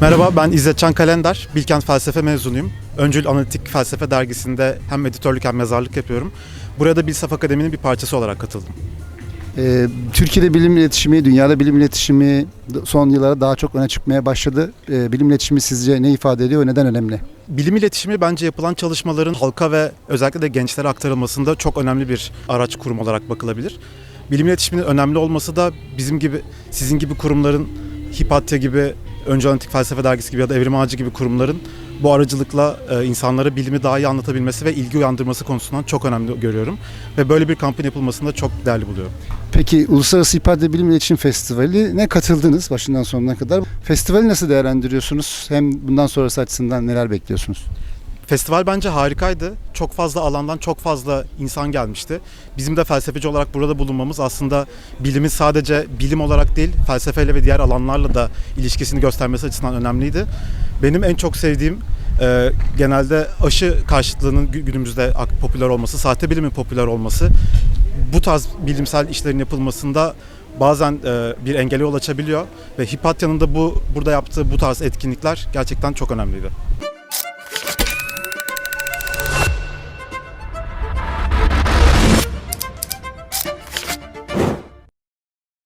Merhaba ben İzzet Can Kalender. Bilkent Felsefe mezunuyum. Öncül Analitik Felsefe dergisinde hem editörlük hem yazarlık yapıyorum. Buraya da Bilsaf Akademi'nin bir parçası olarak katıldım. Ee, Türkiye'de bilim iletişimi, dünyada bilim iletişimi son yıllarda daha çok öne çıkmaya başladı. Ee, bilim iletişimi sizce ne ifade ediyor neden önemli? Bilim iletişimi bence yapılan çalışmaların halka ve özellikle de gençlere aktarılmasında çok önemli bir araç kurum olarak bakılabilir. Bilim iletişiminin önemli olması da bizim gibi, sizin gibi kurumların, Hipatya gibi, Öncü Analitik Felsefe Dergisi gibi ya da Evrim Ağacı gibi kurumların bu aracılıkla e, insanlara bilimi daha iyi anlatabilmesi ve ilgi uyandırması konusundan çok önemli görüyorum. Ve böyle bir kampanya yapılmasını da çok değerli buluyorum. Peki Uluslararası İpade Bilim İletişim Festivali ne katıldınız başından sonuna kadar? Festivali nasıl değerlendiriyorsunuz? Hem bundan sonrası açısından neler bekliyorsunuz? Festival bence harikaydı. Çok fazla alandan çok fazla insan gelmişti. Bizim de felsefeci olarak burada bulunmamız aslında bilimin sadece bilim olarak değil, felsefeyle ve diğer alanlarla da ilişkisini göstermesi açısından önemliydi. Benim en çok sevdiğim e, genelde aşı karşıtlığının gü- günümüzde popüler olması, sahte bilimin popüler olması. Bu tarz bilimsel işlerin yapılmasında bazen e, bir engele yol açabiliyor ve Hipatya'nın da bu burada yaptığı bu tarz etkinlikler gerçekten çok önemliydi.